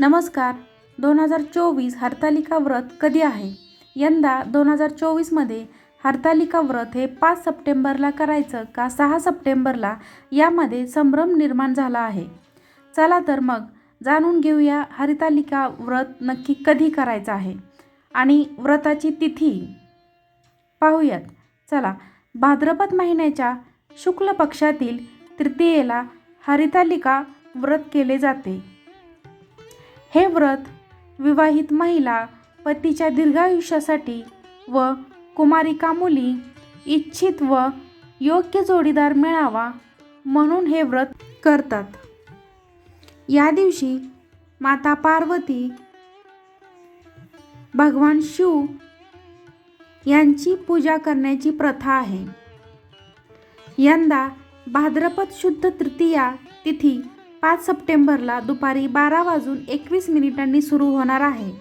नमस्कार. दोन हजार चोवीस हरतालिका व्रत कधी आहे? यंदा दोन हजार चोवीसमध्ये हरतालिका व्रत हे पाच सप्टेंबरला करायचं का सहा सप्टेंबरला? यामध्ये संभ्रम निर्माण झाला आहे. चला तर मग जाणून घेऊया हरितालिका व्रत नक्की कधी करायचं आहे आणि व्रताची तिथी. पाहूयात. चला. भाद्रपद महिन्याच्या शुक्ल पक्षातील तृतीयेला हरितालिका व्रत केले जाते. हे व्रत विवाहित महिला पतीच्या दीर्घायुष्यासाठी व कुमारिका मुली इच्छित व योग्य जोडीदार मिळावा म्हणून हे व्रत करतात. या दिवशी माता पार्वती भगवान शिव यांची पूजा करण्याची प्रथा आहे. यंदा भाद्रपद शुद्ध तृतीया तिथी पाच सप्टेंबरला दुपारी बारा वाजून एकवीस मिनिटांनी सुरू होणार आहे.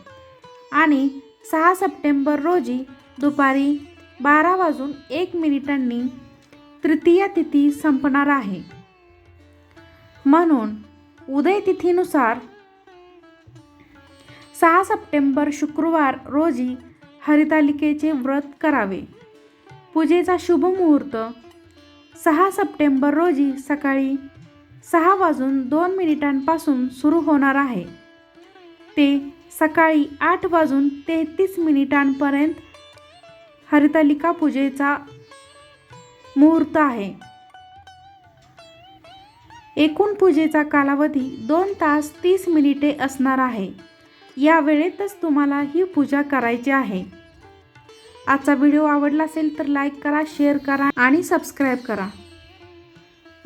आणि सहा सप्टेंबर रोजी दुपारी बारा वाजून एक मिनिटांनी तृतीय तिथी संपणार आहे. म्हणून उदय तिथीनुसार सहा सप्टेंबर शुक्रवार रोजी हरितालिकेचे व्रत करावे. पूजेचा शुभ मुहूर्त सहा सप्टेंबर रोजी सकाळी सहा वाजून दोन मिनिटांपासून सुरू होणार आहे. ते सकाळी आठ वाजून तेहतीस मिनिटांपर्यंत हरितालिका पूजेचा मुहूर्त आहे. एकूण पूजेचा कालावधी दोन तास तीस मिनिटे असणार आहे. या वेळेतच तुम्हाला ही पूजा करायची आहे. आजचा व्हिडिओ आवडला असेल तर लाईक करा शेअर करा आणि सबस्क्राईब करा.